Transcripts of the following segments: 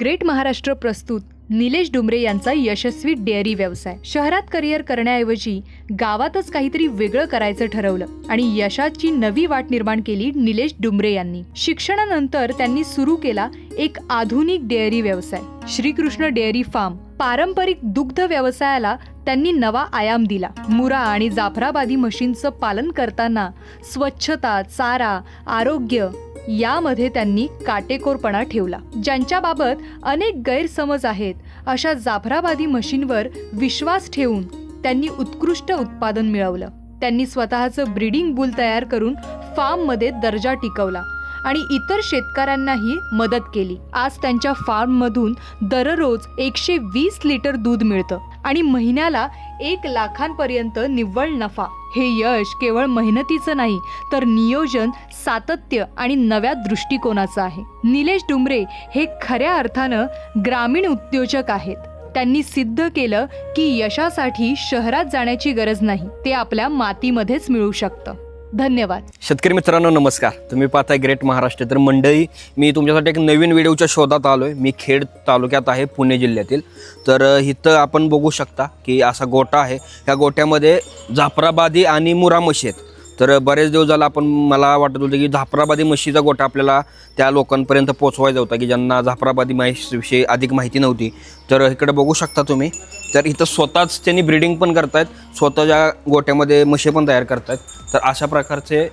Great Maharashtra प्रस्तुत निलेश डुमरे यांचा यशस्वी dairy व्यवसाय. शहरात करिअर करण्याऐवजी गावातच काहीतरी वेगळं करायचं ठरवलं आणि यशाची नवी वाट निर्माण केली निलेश डुमरे यांनी. शिक्षणानंतर त्यांनी सुरू केला एक आधुनिक डेअरी व्यवसाय. श्रीकृष्ण डेअरी फार्म पारंपरिक दुग्ध व्यवसायाला त्यांनी नवा आयाम दिला. मुरा आणि जाफराबादी म्हशींचं पालन करताना स्वच्छता चारा आरोग्य यामध्ये त्यांनी काटेकोरपणा ठेवला. ज्यांच्याबाबत अनेक गैरसमज आहेत अशा जाफराबादी मशीनवर विश्वास ठेवून त्यांनी उत्कृष्ट उत्पादन मिळवलं. त्यांनी स्वतःचं ब्रीडिंग बुल तयार करून फार्ममध्ये दर्जा टिकवला. आणि इतर शेतकऱ्यांनाही मदत केली. आज त्यांच्या फार्ममधून दररोज एकशे वीस लिटर दूध मिळतं आणि महिन्याला एक लाखांपर्यंत निव्वळ नफा. हे यश केवळ मेहनतीचं नाही तर नियोजन सातत्य आणि नव्या दृष्टिकोनाचं आहे. निलेश डुमरे हे खऱ्या अर्थानं ग्रामीण उद्योजक आहेत. त्यांनी सिद्ध केलं की यशासाठी शहरात जाण्याची गरज नाही. ते आपल्या मातीमध्येच मिळू शकतं. धन्यवाद. शेतकरी मित्रांनो नमस्कार. तुम्ही पाहताय ग्रेट महाराष्ट्र. तर मंडळी मी तुमच्यासाठी एक नवीन व्हिडिओच्या शोधात आलो आहे मी खेड तालुक्यात आहे पुणे जिल्ह्यातील. तर इथं आपण बघू शकता की असा गोटा आहे. ह्या गोट्यामध्ये जाफराबादी आणि मुरा आहेत. तर बरेच दिवस झाला आपण मला वाटत होतं की झाफराबादी म्हशीचा गोठा आपल्याला त्या लोकांपर्यंत पोचवायचा होता की ज्यांना झाफराबादी म्हशीविषयी अधिक माहिती नव्हती. तर इकडे बघू शकता तुम्ही. तर इथं स्वतःच त्यांनी ब्रिडिंग पण करतायत स्वतःच्या गोट्यामध्ये म्हशी पण तयार करतायत. तर अशा प्रकारचे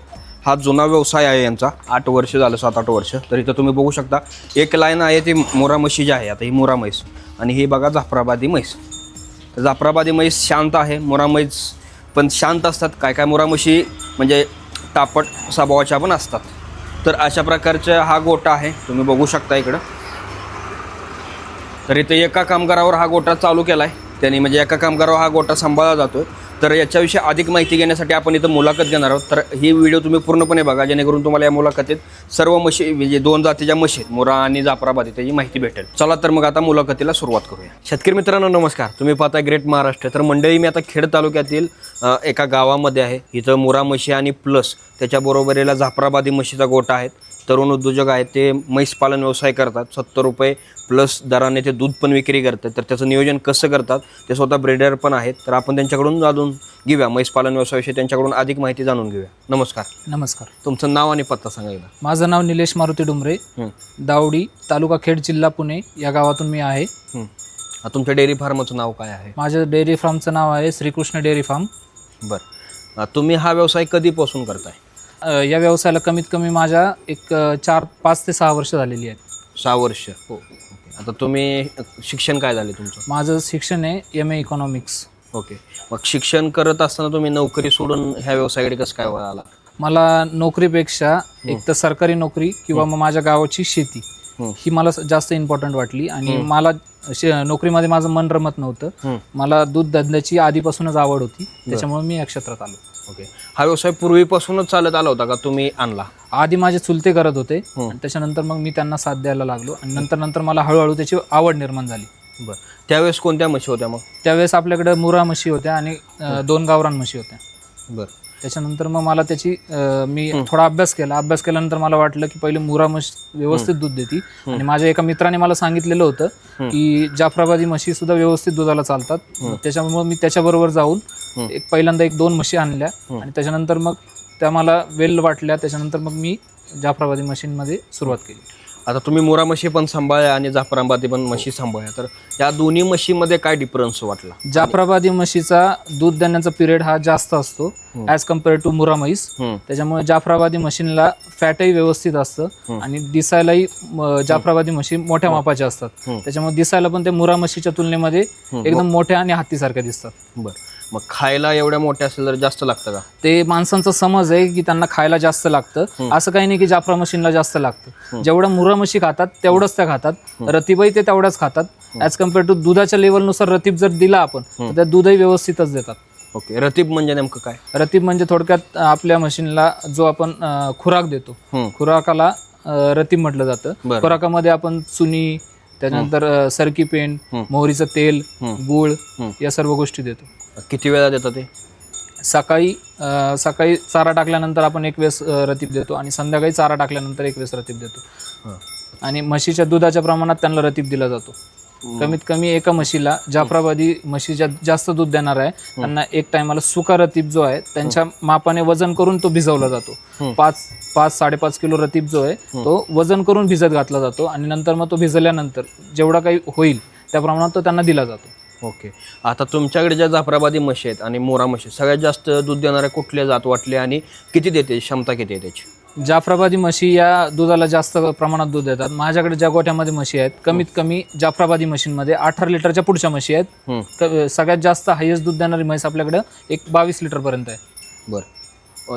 हा जुना व्यवसाय आहे यांचा. आठ वर्ष झालं सात आठ वर्ष. तर इथं तुम्ही बघू शकता एक लाईन आहे ती मोरा म्हशी जी आहे आता ही मोरा म्हैस. आणि ही बघा जाफराबादी म्हैस. तर जाफराबादी म्हैस शांत आहे मोरा म्हैस पण शांत असतात. काय काय मुरामुशी म्हणजे तापट स्वभावाच्या पण असतात. तर अशा प्रकारचा हा गोटा आहे. तुम्ही बघू शकता इकडं. तर इथे एका कामगारावर हा गोटा चालू केला आहे त्यांनी म्हणजे एका कामगारावर हा गोटा सांभाळला जातो आहे तर याच्याविषयी अधिक माहिती घेण्यासाठी आपण इथं मुलाखत घेणार आहोत. तर ही व्हिडिओ तुम्ही पूर्णपणे बघा जेणेकरून तुम्हाला या मुलाखतीत सर्व म्हशी म्हणजे दोन जातीच्या म्हशीत मुरा मोरा आणि जाफराबादी त्याची माहिती भेटेल. चला तर मग आता मुलाखतीला सुरुवात करूया. शेतकरी मित्रांनो नमस्कार. तुम्ही पाहता ग्रेट महाराष्ट्र. तर मंडळी मी आता खेड तालुक्यातील एका गावामध्ये आहे. इथं मोरा म्हशी आणि प्लस त्याच्याबरोबरीला जाफराबादी म्हशीचा गोटा आहेत तरुण उद्योजक आहेत ते म्हैस पालन व्यवसाय करतात. सत्तर रुपये प्लस दराने ते दूध पण विक्री करतात. तर त्याचं नियोजन कसं करतात ते स्वतः ब्रेडर पण आहेत. तर आपण त्यांच्याकडून जाणून घेऊया. म्हैस पालन व्यवसायाविषयी त्यांच्याकडून अधिक माहिती जाणून घेऊया. नमस्कार. नमस्कार. तुमचं नाव आणि पत्ता सांगा एकदा. माझं नाव निलेश मारुती डुमरे. दावडी तालुका खेड जिल्हा पुणे या गावातून मी आहे. तुमच्या डेअरी फार्मचं नाव काय आहे? माझं डेअरी फार्मचं नाव आहे श्रीकृष्ण डेअरी फार्म. बरं. तुम्ही हा व्यवसाय कधीपासून करताय? या व्यवसायाला कमीत कमी माझ्या एक चार पाच ते सहा वर्ष झालेली आहेत. सहा वर्ष. हो. आता तुम्ही शिक्षण काय झाले तुमचं? माझं शिक्षण आहे एम ए इकॉनॉमिक्स ओके. मग शिक्षण करत असताना तुम्ही नोकरी सोडून ह्या व्यवसायाकडे कसं काय वळाला मला नोकरीपेक्षा एक तर सरकारी नोकरी किंवा मग माझ्या गावाची शेती हं. ही मला स- जास्त इम्पॉर्टंट वाटली आणि हं. मला शे- नोकरीमध्ये माझं मन रमत नव्हतं. हं. मला दूध धंद्याची आधीपासूनच आवड होती. त्याच्यामुळे मी या क्षेत्रात आलो. ओके हा व्यवसाय पूर्वीपासूनच चालत आला होता का तुम्ही आणला? आधी माझे चुलते करत होते हं. आणि त्याच्यानंतर मग मी त्यांना साथ द्यायला लागलो आणि नंतर नंतर मला हळूहळू त्याची आवड निर्माण झाली. बरं. त्यावेळेस कोणत्या म्हशी होत्या मग? त्यावेळेस आपल्याकडे मुरा म्हशी होत्या आणि अं, दोन गावरान म्हशी होत्या. बरं. त्याच्यानंतर मग मला त्याची अं, मी. थोडा अभ्यास केला अभ्यास केल्यानंतर मला वाटलं की पहिले मुरा म्हशी व्यवस्थित दूध देते आणि माझ्या एका मित्राने मला सांगितलेलं होतं. की जाफराबादी म्हशी सुद्धा व्यवस्थित दुधाला चालतात. त्याच्यामुळे मी त्याच्याबरोबर जाऊन. एक पहिल्यांदा एक दोन म्हशी आणल्या. आणि त्याच्यानंतर मग त्या मला वेल वाटल्या त्याच्यानंतर मग मी जाफराबादी मशीनमध्ये सुरुवात केली आता तुम्ही मोरा म्हशी पण सांभाळल्या आणि जाफराबादी पण म्हशी सांभाळल्या तर या दोन्ही म्हशीमध्ये काय डिफरन्स वाटला जाफराबादी म्हशीचा दूध देण्याचा पिरियड हा जास्त असतो. ॲज कंपेअर टू मुरा म्हैस त्याच्यामुळे जाफराबादी मशीनला फॅटही व्यवस्थित असतं. आणि दिसायलाही जाफराबादी म्हशी मोठ्या मापाच्या असतात. त्याच्यामुळे दिसायला पण ते मुरा म्हशीच्या तुलनेमध्ये. एकदम मोठ्या आणि हत्तीसारख्या दिसतात बरं मग खायला एवढ्या मोठ्या असेल तर जास्त लागतं का ते माणसांचा समज आहे की त्यांना खायला जास्त लागतं. असं काही नाही की जाफरा मशीनला जास्त लागतं. जेवढं मुरा म्हशी खातात तेवढंच त्या खातात. रतीबही ते तेवढंच खातात ॲज कंपेअर टू दुधाच्या लेवलनुसार रतीब जर दिला आपण. तर त्या दूधही व्यवस्थितच देतात ओके रतीब म्हणजे नेमकं काय रतीब म्हणजे थोडक्यात आपल्या मशीनला जो आपण खुराक देतो खुराकाला रतीब म्हटलं जातं. खुराकामध्ये आपण चुनी त्याच्यानंतर सरकी पेंट. मोहरीचं तेल. गुळ. या सर्व गोष्टी देतो किती वेळा देतं ते? सकाळी अं, सकाळी चारा टाकल्यानंतर आपण एक वेळेस अं, रतीब देतो आणि संध्याकाळी चारा टाकल्यानंतर एक वेळेस रतीब देतो. आणि म्हशीच्या दुधाच्या प्रमाणात त्यांना रतीप दिला जातो. कमीत कमी एका म्हशीला जाफराबादी म्हशी ज्या जास्त दूध देणार आहे त्यांना एक टायमाला सुका रतीप जो आहे त्यांच्या मापाने वजन करून तो भिजवला जातो. पाच पाच साडेपाच किलो रतीप जो आहे तो वजन करून भिजत घातला जातो आणि नंतर मग तो भिजल्यानंतर जेवढा काही होईल त्या प्रमाणात तो त्यांना दिला जातो. ओके. आता तुमच्याकडे ज्या जाफराबादी म्हशी आहेत आणि मोरा म्हशी सगळ्यात जास्त दूध देणाऱ्या कुठल्या जात वाटले आणि किती देते क्षमता किती आहे त्याची? जाफराबादी म्हशी या दुधाला जास्त प्रमाणात दूध देतात. माझ्याकडे ज्या गोठ्यामध्ये म्हशी आहेत कमीत कमी जाफराबादी म्हशींमध्ये अठरा लिटरच्या पुढच्या म्हशी आहेत. सगळ्यात जास्त हायेस्ट दूध देणारी म्हैस आपल्याकडे एक बावीस लिटर पर्यंत आहे. बरं.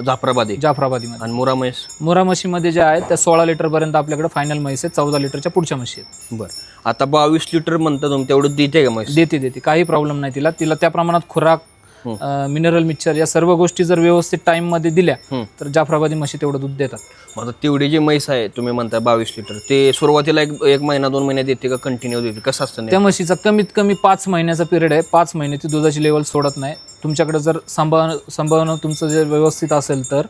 जाफराबादी. जाफराबादीमध्ये. आणि मोरा म्हैस? मुरा म्हशीमध्ये ज्या आहेत त्या सोळा लिटर पर्यंत आपल्याकडे फायनल म्हैस आहेत चौदा लिटरच्या पुढच्या म्हशी आहेत. बरं. आता बावीस लिटर म्हणता तुम्ही तेवढं देते का म्हैस? देते देते. काही प्रॉब्लेम नाही तिला. तिला त्या प्रमाणात खुराक मिनरल मिक्सचर या सर्व गोष्टी जर व्यवस्थित टाइममध्ये दिल्या. तर जाफराबादी म्हशी तेवढं दूध देतात. आता तेवढी जी म्हैस आहे तुम्ही म्हणता बावीस लिटर ते सुरुवातीला एक एक महिना दोन महिने देते का कंटिन्यू देते? कसं असतं त्या म्हशीचा कमीत कमी पाच महिन्याचा पिरियड आहे. पाच महिने ती दुधाची लेवल सोडत नाही. तुमच्याकडे जर सांभाळ सांभाळणं तुमचं जर व्यवस्थित असेल तर.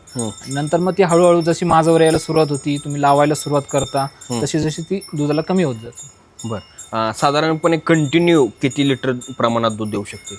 नंतर मग ती हळूहळू जशी माझावर यायला सुरुवात होती तुम्ही लावायला सुरुवात करता तशी जशी ती दुधाला कमी होत जाते. बरं. साधारणपणे कंटिन्यू किती लिटर प्रमाणात दूध देऊ शकते?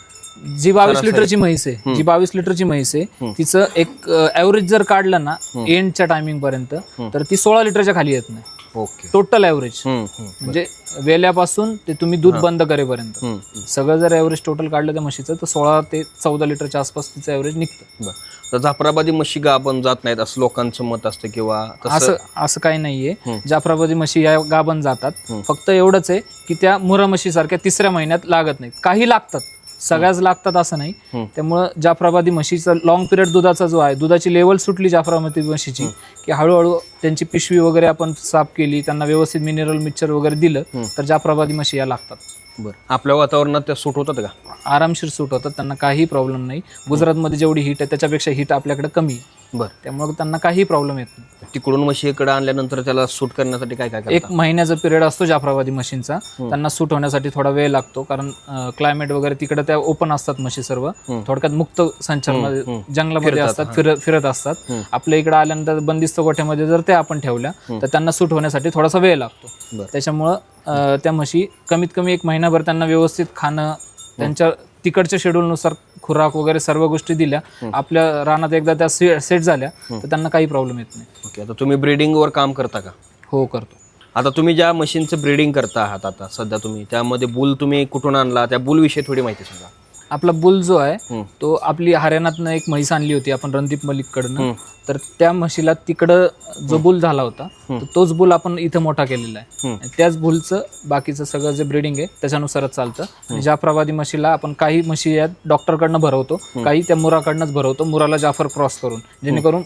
जी बावीस लिटरची म्हैस आहे जी बावीस लिटरची म्हैस आहे तिचं एक ऍव्हरेज जर काढलं ना एंडच्या टायमिंग पर्यंत तर ती सोळा लिटरच्या खाली येत नाही. ओके. टोटल ऍव्हरेज म्हणजे वेल्यापासून ते तुम्ही दूध बंद करेपर्यंत. सगळं जर ॲव्हरेज टोटल काढलं त्या म्हशीचं तर सोळा ते चौदा लिटरच्या आसपास तिचं ॲव्हरेज निघतं. तर जाफराबादी म्हशी गा आपण जात नाहीत असं लोकांचं मत असतं किंवा असं असं काही नाहीये. जाफराबादी म्हशी या गाभण जातात. फक्त एवढंच आहे की त्या मुरा म्हशीसारख्या तिसऱ्या महिन्यात लागत नाहीत. काही लागतात. सगळ्याच लागतात असं नाही. त्यामुळं जाफराबादी म्हशीचा लॉंग पिरियड दुधाचा जो आहे दुधाची लेवल सुटली जाफराबादी म्हशीची की हळूहळू त्यांची पिशवी वगैरे आपण साफ केली त्यांना व्यवस्थित मिनरल मिक्सचर वगैरे दिलं. तर जाफराबादी म्हशी या लागतात बरं आपल्या वातावरणात त्या सूट होतात का आरामशीर सूट होतात त्यांना काही प्रॉब्लेम नाही गुजरातमध्ये जेवढी हीट आहे त्याच्यापेक्षा हीट आपल्याकडे कमी आहे. बरं. त्यामुळे त्यांना काही प्रॉब्लेम येत नाही. तिकडून म्हशी इकडे आणल्यानंतर त्याला सूट करण्यासाठी काय काय एक करता महिन्याचा पिरियड असतो जाफराबादी मशीनचा. त्यांना सूट होण्यासाठी थोडा वेळ लागतो कारण क्लायमेट वगैरे तिकडे त्या ओपन असतात म्हशी सर्व. थोडक्यात मुक्त संचारमध्ये जंगलामध्ये असतात फिरत फिरत असतात. आपल्या इकडे आल्यानंतर बंदिस्त गोठ्यामध्ये जर त्या आपण ठेवल्या तर त्यांना सूट होण्यासाठी थोडासा वेळ लागतो. बरं. त्याच्यामुळं अं, त्या म्हशी कमीत कमी एक महिनाभर त्यांना व्यवस्थित खाणं त्यांच्या तिकडच्या शेड्यूलनुसार खुराक वगैरे सर्व गोष्टी दिल्या. आपल्या रानात एकदा त्या सेट झाल्या तर त्यांना काही प्रॉब्लेम येत नाही. ओके आता तुम्ही ब्रीडिंगवर काम करता का? हो करतो. आता तुम्ही ज्या मशीनचं ब्रीडिंग करता आहात आता सध्या तुम्ही त्यामध्ये बुल तुम्ही कुठून आणला? त्या बुल विषयी थोडी माहिती सांगा. आपला बुल जो आहे. तो आपली हरियाणातनं एक म्हैस आणली होती आपण रणदीप मलिककडनं. हम्म. तर त्या म्हशीला तिकडं जो बुल झाला होता तर तोच बुल आपण इथं मोठा केलेला आहे. त्याच बुलचं बाकीचं सगळं जे ब्रिडिंग आहे त्याच्यानुसारच चालतं. आणि जाफराबादी म्हशीला आपण काही म्हशी यात डॉक्टरकडनं भरवतो काही त्या मुराकडनंच भरवतो मुराला जाफर क्रॉस करून. जेणेकरून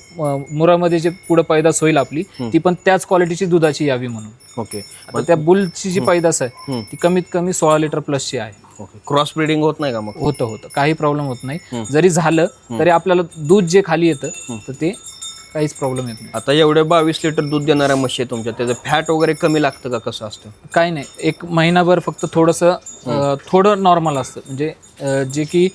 मुरामध्ये जे पुढे पैदास होईल आपली ती पण त्याच क्वालिटीची दुधाची यावी म्हणून. ओके. त्या बुलची जी पैदास आहे. ती कमीत कमी सोळा लिटर प्लसची आहे. ओके क्रॉस ब्रीडिंग होत नाही का मग? होतं होतं. काही प्रॉब्लेम होत नाही. जरी झालं तरी आपल्याला दूध जे खाली येतं तर ते काहीच प्रॉब्लेम येत नाही. आता एवढे बावीस लिटर दूध देणाऱ्या म्हशी आहे तुमच्या त्याचं फॅट वगैरे कमी लागतं का? कसं असतं? काही नाही. एक महिनाभर फक्त थोडंसं थोडं नॉर्मल असतं. म्हणजे जे की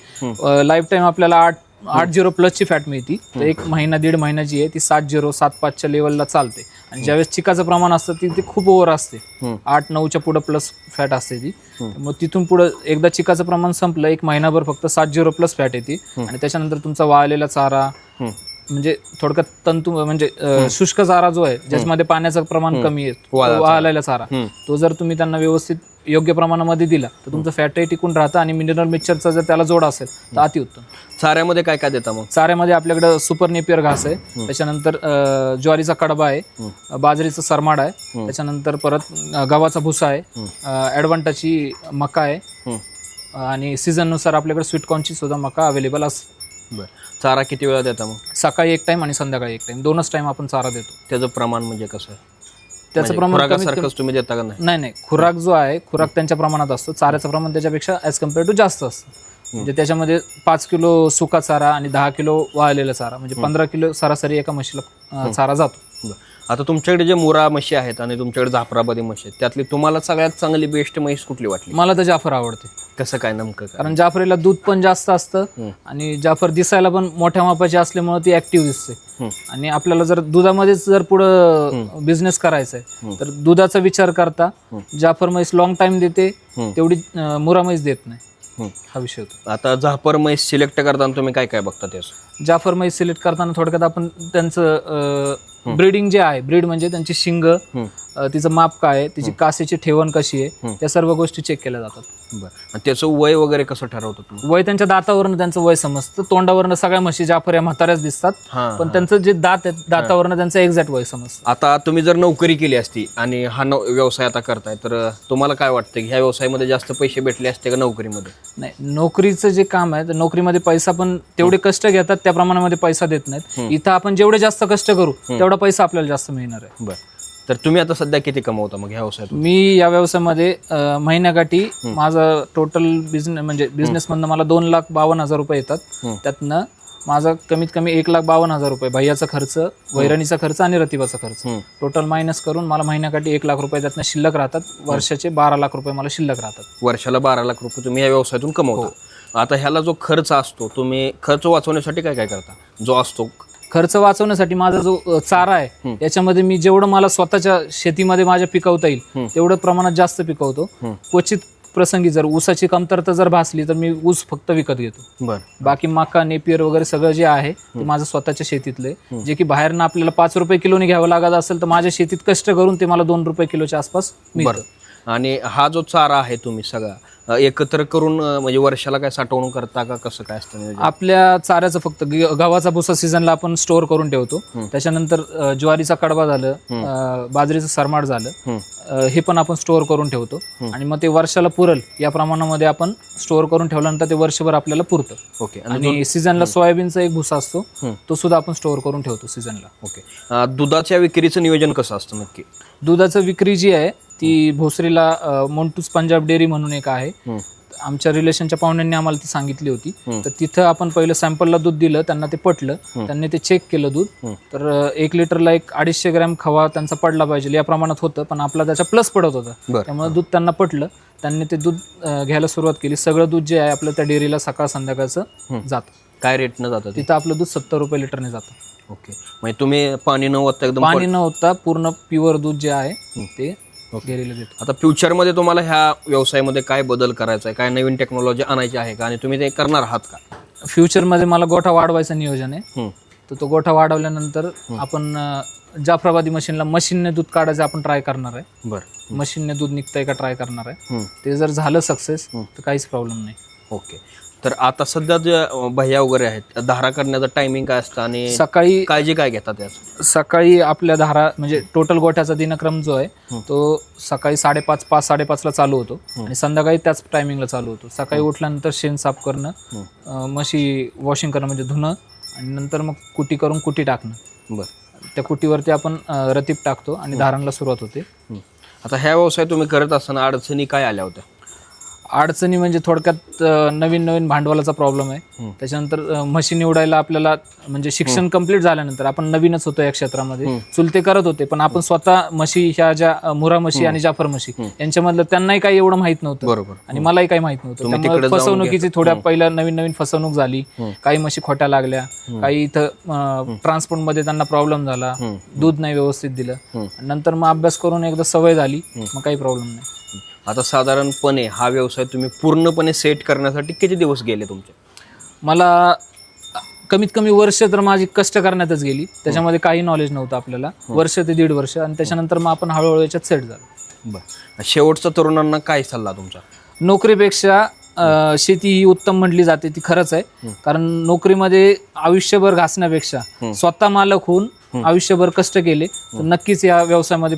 लाईफ टाईम आपल्याला आठ आठ झिरो प्लसची फॅट मिळती. तर एक महिना दीड महिना जी आहे ती सात झिरो सात पाचच्या लेवलला चालते. आणि ज्यावेळेस चिकाचं प्रमाण असतं ती ती खूप ओव्हर असते. आठ नऊच्या पुढं प्लस फॅट असते ती मग तिथून पुढं एकदा चिकाचं प्रमाण संपलं एक महिनाभर फक्त सात झिरो प्लस फॅट येते आणि त्याच्यानंतर तुमचा वाळलेला चारा. म्हणजे थोडक्यात तंतू म्हणजे शुष्क चारा जो आहे ज्याच्यामध्ये पाण्याचं प्रमाण कमी आहे. वाळलेला चारा. तो जर तुम्ही त्यांना व्यवस्थित योग्य प्रमाणामध्ये दिला तर तुमचं फॅटही टिकून राहतं आणि मिनरल मिक्सचरचा जर त्याला जोड असेल तर अतिउत्तम चाऱ्यामध्ये काय काय देता मग? चाऱ्यामध्ये आपल्याकडे सुपर नेपियर घास आहे त्याच्यानंतर अं, ज्वारीचा कडबा आहे बाजरीचा सरमाड आहे त्याच्यानंतर परत अं, गव्हाचा भुसा आहे ॲडवांटाची मका आहे आणि सीझननुसार आपल्याकडे स्वीटकॉर्नची सुद्धा मका अवेलेबल असते. बरं. चारा किती वेळा देता मग? सकाळी एक टाइम आणि संध्याकाळी एक टाइम दोनच टाइम आपण चारा देतो. त्याचं प्रमाण म्हणजे कसं? आहे त्याचं म्हणजे प्रमाण कमीत कमी- खुराकासारखंच तुम्ही देता का नाही? नाही नाही. खुराक जो आहे खुराक त्यांच्या प्रमाणात असतो. चाऱ्याचं प्रमाण त्याच्यापेक्षा ॲज कंपेअर टू जास्त असतं. म्हणजे त्याच्यामध्ये पाच किलो सुका चारा आणि दहा किलो वाळलेला चारा म्हणजे पंधरा किलो सरासरी एका म्हशीला अं, चारा जातो. बरं. आता तुमच्याकडे जे मुरा म्हशी आहेत आणि तुमच्याकडे जाफराबादी म्हशी आहेत त्यातली तुम्हाला सगळ्यात चांगली बेस्ट म्हैस कुठली वाटली? मला तर जाफर आवडते. कसं काय नेमकं काय? कारण जाफरीला दूध पण जास्त असतं. आणि जाफर दिसायला पण मोठ्या मापाची असल्यामुळे ती ऍक्टिव्ह दिसते. हम्म. आणि आपल्याला जर दुधामध्येच जर पुढं बिझनेस करायचा आहे तर दुधाचा विचार करता जाफर म्हैस लॉंग टाइम देते हम्म. तेवढी अं, मुरा म्हैस देत नाही. हा विषय होतो. आता जाफर म्हैस सिलेक्ट करताना तुम्ही काय काय बघता त्याचं जाफर म्हैस सिलेक्ट करताना थोडक्यात आपण त्यांचं ब्रीडिंग जे आहे ब्रीड म्हणजे त्यांची शिंग. अं, तिचं माप काय आहे तिची कासेची ठेवण कशी आहे त्या सर्व गोष्टी चेक केल्या जातात. बरं. आणि त्याचं वय वगैरे कसं ठरवतं तुम्ही? वय त्यांच्या दातावरनं त्यांचं वय समजतं. तोंडावरनं सगळ्या म्हशी जाफर या म्हाताऱ्याच दिसतात. हां पण त्यांचं जे दात आहेत दातावरनं त्यांचं एक्झॅक्ट वय समजतं. आता तुम्ही जर नोकरी केली असती आणि हा नव व्यवसाय आता करताय तर तुम्हाला काय वाटतं की ह्या व्यवसायामध्ये जास्त पैसे भेटले असते का नोकरीमध्ये? नाही नोकरीचं जे काम आहे तर नोकरीमध्ये पैसा पण तेवढे कष्ट घेतात त्या प्रमाणामध्ये पैसा देत नाहीत. इथं आपण जेवढे जास्त कष्ट करू तेवढा पैसा आपल्याला जास्त मिळणार आहे. बरं. तर तुम्ही आता सध्या किती कमवता मग ह्या व्यवसायातून मी या व्यवसायामध्ये अं, महिन्याकाठी माझं टोटल बिझनेस म्हणजे बिझनेस मधनं मला दोन लाख बावन्न हजार रुपये येतात. त्यातनं माझा कमीत कमी एक लाख बावन्न हजार रुपये भैयाचा खर्च वैरणीचा खर्च आणि रतिबाचा खर्च. हम्म. टोटल मायनस करून मला महिन्याकाठी एक लाख रुपये त्यातनं शिल्लक राहतात. वर्षाचे बारा लाख रुपये मला शिल्लक राहतात. वर्षाला बारा लाख रुपये तुम्ही या व्यवसायातून कमवता. आता ह्याला जो खर्च असतो तुम्ही खर्च वाचवण्यासाठी काय काय करता? जो असतो खर्च वाचवण्यासाठी माझा जो चारा आहे याच्यामध्ये मी जेवढं मला स्वतःच्या शेतीमध्ये माझ्या पिकवता येईल तेवढं प्रमाणात जास्त पिकवतो. क्वचित प्रसंगी जर ऊसाची कमतरता जर भासली तर मी ऊस फक्त विकत घेतो. बाकी मका नेपियर वगैरे सगळं जे आहे ते माझं स्वतःच्या शेतीतलं आहे. जे की बाहेरनं आपल्याला पाच रुपये किलोने घ्यावं लागत असेल तर माझ्या शेतीत कष्ट करून ते मला दोन रुपये किलोच्या आसपास मिळतं. आणि हा जो चारा आहे तुम्ही सगळा एकत्र करून म्हणजे वर्षाला काय साठवणूक करता का? कसं काय असतं नियोजन? आपल्या चाऱ्याचं फक्त ग- गव्हाचा भुसा सीझनला आपण स्टोअर करून ठेवतो. त्याच्यानंतर अ, ज्वारीचा कडबा झालं अ, बाजरीचं सरमाट झालं हम्म. अ, हे पण आपण स्टोअर करून ठेवतो. आणि मग ते वर्षाला पुरल या प्रमाणामध्ये आपण स्टोअर करून ठेवल्यानंतर ते वर्षभर आपल्याला पुरतं. ओके. आणि आणि सीझनला सोयाबीनचा एक भुसा असतो तो सुद्धा आपण स्टोअर करून ठेवतो सीझनला ओके. अ, दुधाच्या विक्रीचं नियोजन कसं असतं नक्की? दुधाचं विक्री जी आहे ती भोसरीला मोंटूस पंजाब डेअरी म्हणून एक आहे. आमच्या रिलेशनच्या पाहुण्यांनी आम्हाला ती सांगितली होती. तर तिथं आपण पहिलं सॅम्पलला दूध दिलं त्यांना ते पटलं. त्यांनी ते चेक केलं दूध. तर एक लिटरला एक अडीचशे ग्रॅम खवा त्यांचा पडला पाहिजे. या प्रमाणात होतं पण आपला त्याच्या प्लस पडत होता. त्यामुळे दूध त्यांना पटलं. त्यांनी ते दूध घ्यायला सुरुवात केली. सगळं दूध जे आहे आपलं त्या डेअरीला सकाळ संध्याकाळचं जातं. काय रेटनं जातं तिथं आपलं दूध सत्तर रुपये लिटरने जातं. ओके. म्हणजे तुम्ही पाणी न एकदम पाणी न होता पूर्ण प्युअर दूध जे आहे ते डेअरीला देतो आता फ्युचरमध्ये तुम्हाला ह्या व्यवसायामध्ये काय बदल करायचा आहे? काय नवीन टेक्नॉलॉजी आणायची आहे का? आणि तुम्ही ते करणार आहात का? फ्युचरमध्ये मला गोठा वाढवायचं नियोजन आहे. तर तो गोठा वाढवल्यानंतर आपण जाफराबादी मशीनला मशीनने दूध काढायचं आपण ट्राय करणार आहे. बरं. मशीनने दूध निघतंय का ट्राय करणार आहे. ते जर झालं सक्सेस तर काहीच प्रॉब्लेम नाही. ओके तर आता सध्या जे भैया वगैरे आहेत धारा करण्याचं टायमिंग काय असतं आणि सकाळी काळजी काय घेतात याचं सकाळी आपल्या धारा म्हणजे टोटल गोठ्याचा दिनक्रम जो आहे तो सकाळी साडेपाच पाच साडेपाचला चालू होतो. आणि संध्याकाळी त्याच टायमिंगला चालू होतो. सकाळी उठल्यानंतर शेण साफ करणं अं, म्हशी वॉशिंग करणं म्हणजे धुणं आणि नंतर मग कुटी करून कुटी टाकणं. बरं. त्या कुटीवरती आपण अं, रतीप टाकतो आणि धारणला सुरुवात होते. आता ह्या व्यवसाय तुम्ही करत असताना अडचणी काय आल्या होत्या? अडचणी म्हणजे थोडक्यात नवीन नवीन भांडवलाचा प्रॉब्लेम आहे. त्याच्यानंतर म्हशी निवडायला आपल्याला म्हणजे शिक्षण कंप्लीट झाल्यानंतर आपण नवीनच होतो या क्षेत्रामध्ये. चुलते करत होते पण आपण स्वतः म्हशी ह्या ज्या मुरा म्हशी आणि जाफर म्हशी यांच्यामधलं त्यांनाही काही एवढं माहीत नव्हतं. बरोबर. आणि मलाही काही माहीत नव्हतं. त्यामुळे फसवणुकीची थोड्या पहिल्या नवीन नवीन फसवणूक झाली. काही म्हशी खोट्या लागल्या. काही इथं ट्रान्सपोर्टमध्ये त्यांना प्रॉब्लेम झाला. दूध नाही व्यवस्थित दिलं. नंतर मग अभ्यास करून एकदा सवय झाली. मग काही प्रॉब्लेम नाही. आता साधारणपणे हा व्यवसाय तुम्ही पूर्णपणे सेट करण्यासाठी किती दिवस गेले तुमचे? मला कमीत कमी वर्ष तर माझी कष्ट करण्यातच गेली. त्याच्यामध्ये काही नॉलेज नव्हतं आपल्याला. वर्ष ते दीड वर्ष. आणि त्याच्यानंतर मग आपण हळूहळू याच्यात सेट झालो. बरं. शेवटचा तरुणांना काय सल्ला तुमचा? नोकरीपेक्षा शेती ही उत्तम म्हटली जाते ती खरंच आहे. कारण नोकरीमध्ये आयुष्यभर घासण्यापेक्षा स्वतः मालक होऊन आयुष्यभर कष्ट केले तर नक्कीच या व्यवसायामध्ये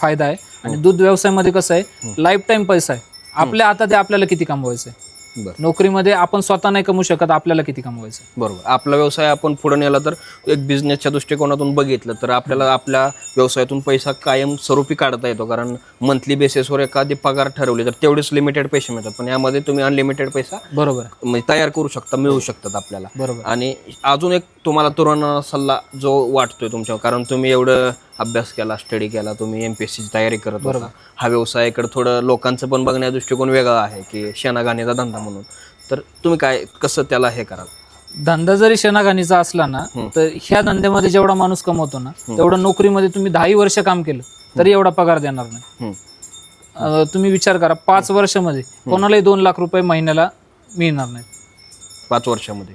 फायदा आहे. आणि दूध व्यवसायामध्ये कसं आहे लाईफ टाईम पैसा आहे. आपल्या हातात आहे आपल्याला किती कमवायचं आहे? बरं. नोकरीमध्ये आपण स्वतः नाही कमवू शकत आपल्याला किती कमवायचं आहे? बरोबर. आपला व्यवसाय आपण पुढे नेला तर एक बिझनेसच्या दृष्टिकोनातून बघितलं तर आपल्याला आपल्या व्यवसायातून पैसा कायम स्वरूपी काढता येतो. कारण मंथली बेसिसवर एखादी पगार ठरवली तर तेवढेच लिमिटेड पैसे मिळतात. पण यामध्ये तुम्ही अनलिमिटेड पैसा बरोबर. आहे म्हणजे तयार करू शकता मिळू शकतात आपल्याला. बरोबर. आणि अजून एक तुम्हाला तरुणांना सल्ला जो वाटतोय तुमच्या कारण तुम्ही एवढं अभ्यास केला स्टडी केला तुम्ही एम पी एस सीची तयारी करत होता. हा व्यवसायाकडे थोडं लोकांचं पण बघण्या दृष्टिकोन वेगळा आहे की शेणागाणीचा धंदा म्हणून. तर तुम्ही काय कसं त्याला हे कराल? धंदा जरी शेणाघाणीचा असला ना तर ह्या धंद्यामध्ये जेवढा माणूस कमवतो ना तेवढं नोकरीमध्ये तुम्ही दहाही वर्ष काम केलं तरी एवढा पगार देणार नाही. तुम्ही विचार करा पाच वर्षामध्ये कोणालाही दोन लाख रुपये महिन्याला मिळणार नाही. पाच वर्षामध्ये.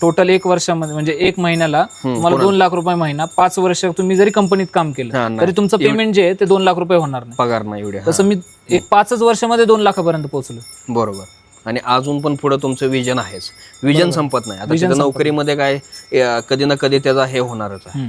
टोटल एक वर्षामध्ये म्हणजे एक महिन्याला तुम्हाला दोन लाख रुपये महिना पाच वर्ष तुम्ही जरी कंपनीत काम केलं. तरी तुमचं पेमेंट जे आहे ते दोन लाख रुपये होणार नाही. पगार नाही एवढे तसं मी एक पाचच वर्षामध्ये दोन लाखापर्यंत पोहोचलो बरोबर. आणि अजून पण पुढे तुमचं विजन आहेच. विजन संपत नाही. आता नोकरीमध्ये काय कधी ना कधी त्याचा हे होणारच आहे.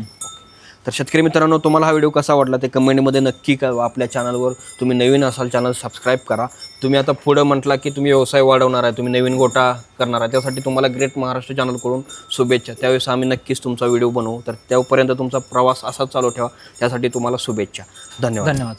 तर शेतकरी मित्रांनो तुम्हाला हा व्हिडिओ कसा वाटला ते कमेंटमध्ये नक्की कळवा. आपल्या चॅनलवर तुम्ही नवीन असाल चॅनल सबस्क्राईब करा. तुम्ही आता पुढं म्हटला की तुम्ही व्यवसाय वाढवणार आहे तुम्ही नवीन गोटा करणार आहे. त्यासाठी तुम्हाला ग्रेट महाराष्ट्र चॅनलकडून शुभेच्छा. त्यावेळेस आम्ही नक्कीच तुमचा व्हिडिओ बनवू. तर त्यापर्यंत तुमचा प्रवास असाच चालू ठेवा. त्यासाठी तुम्हाला शुभेच्छा. धन्यवाद. धन्यवाद.